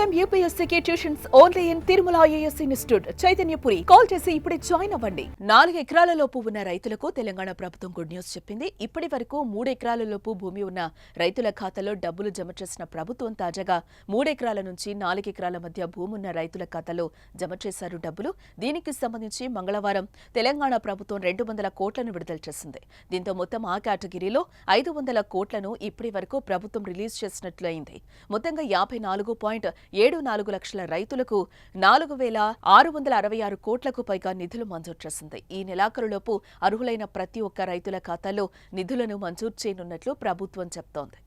Time యూపీఎస్సీకి tuitions only in Tirumala IAS institute Chaitanyapuri. Call చేసి ఇప్పుడే join అవ్వండి. నాలుగు ఎకరాల లోపు ఉన్న రైతులకు తెలంగాణ ప్రభుత్వం గుడ్ న్యూస్ చెప్పింది. ఇప్పటి వరకు మూడు ఎకరాల లోపు భూమి ఉన్న రైతుల ఖాతాలో డబ్బులు జమ చేసిన ప్రభుత్వం తాజాగా మూడెకరాల నుంచి నాలుగు ఎకరాల మధ్య భూమి ఉన్న రైతుల ఖాతాలో జమ చేశారు డబ్బులు. దీనికి సంబంధించి మంగళవారం తెలంగాణ ప్రభుత్వం రెండు వందల కోట్లను విడుదల చేసింది. దీంతో మొత్తం ఆ కేటగిరీలో ఐదు వందల కోట్లను ఇప్పటి వరకు ప్రభుత్వం రిలీజ్ చేసినట్లు అయింది. మొత్తంగా యాభై నాలుగు పాయింట్ ఏడు నాలుగు లక్షల రైతులకు నాలుగు వేల ఆరు వందల అరవై ఆరు కోట్లకు పైగా నిధులు మంజూరు చేసింది. ఈ నెలాఖరులోపు అర్హులైన ప్రతి ఒక్క రైతుల ఖాతాలో నిధులను మంజూరు చేయనున్నట్లు ప్రభుత్వం చెప్తోంది.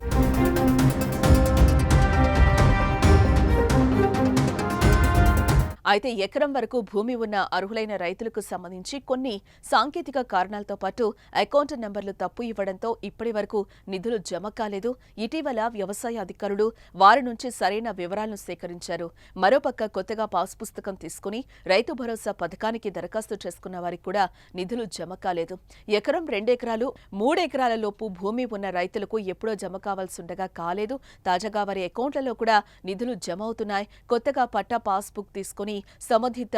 అయితే ఎకరం వరకు భూమి ఉన్న అర్హులైన రైతులకు సంబంధించి కొన్ని సాంకేతిక కారణాలతో పాటు అకౌంట్ నెంబర్లు తప్పు ఇవ్వడంతో ఇప్పటి వరకు నిధులు జమ కాలేదు. ఇటీవల వ్యవసాయ అధికారులు వారి నుంచి సరైన వివరాలను సేకరించారు. మరోపక్క కొత్తగా పాస్ పుస్తకం తీసుకుని రైతు భరోసా పథకానికి దరఖాస్తు చేసుకున్న వారికి కూడా నిధులు జమ కాలేదు. ఎకరం రెండెకరాలు మూడెకరాల లోపు భూమి ఉన్న రైతులకు ఎప్పుడో జమ కావాల్సిండగా కాలేదు. తాజాగా వారి అకౌంట్లలో కూడా నిధులు జమ అవుతున్నాయి. కొత్తగా పట్టా పాస్బుక్ తీసుకుని సంబంధిత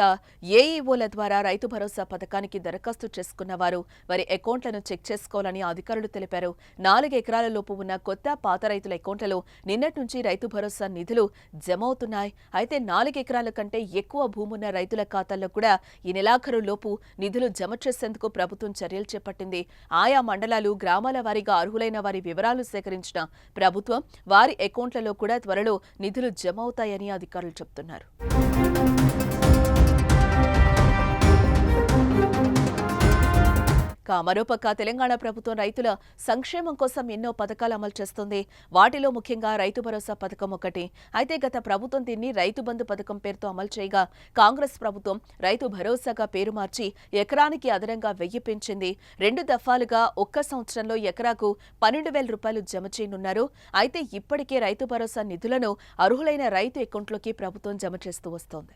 ఏఈఓల ద్వారా రైతు భరోసా పథకానికి దరఖాస్తు చేసుకున్న వారు వారి అకౌంట్లను చెక్ చేసుకోవాలని అధికారులు తెలిపారు. నాలుగు ఎకరాల లోపు ఉన్న కొత్త పాత రైతుల అకౌంట్లలో నిన్నటి నుంచి రైతు భరోసా నిధులు జమ అవుతున్నాయి అయితే నాలుగు ఎకరాల కంటే ఎక్కువ భూమున్న రైతుల ఖాతాల్లో కూడా ఈ నెలాఖరు లోపు నిధులు జమ చేసేందుకు ప్రభుత్వం చర్యలు చేపట్టింది. ఆయా మండలాలు గ్రామాల వారీగా అర్హులైన వారి వివరాలు సేకరించిన ప్రభుత్వం వారి అకౌంట్లలో కూడా త్వరలో నిధులు జమ అవుతాయని అధికారులు చెబుతున్నారు మరోపక్క తెలంగాణ ప్రభుత్వం రైతుల సంక్షేమం కోసం ఎన్నో పథకాలు అమలు చేస్తుంది. వాటిలో ముఖ్యంగా రైతు భరోసా పథకం ఒకటి. అయితే గత ప్రభుత్వం దీన్ని రైతు బంధు పథకం పేరుతో అమలు చేయగా కాంగ్రెస్ ప్రభుత్వం రైతు భరోసాగా పేరు మార్చి ఎకరానికి అదనంగా వెయ్యి పెంచింది. రెండు దఫాలుగా ఒక్క సంవత్సరంలో ఎకరాకు పన్నెండు వేల రూపాయలు జమ చేయనున్నారు. అయితే ఇప్పటికే రైతు భరోసా నిధులను అర్హులైన రైతు అకౌంట్లోకి ప్రభుత్వం జమ చేస్తూ వస్తోంది.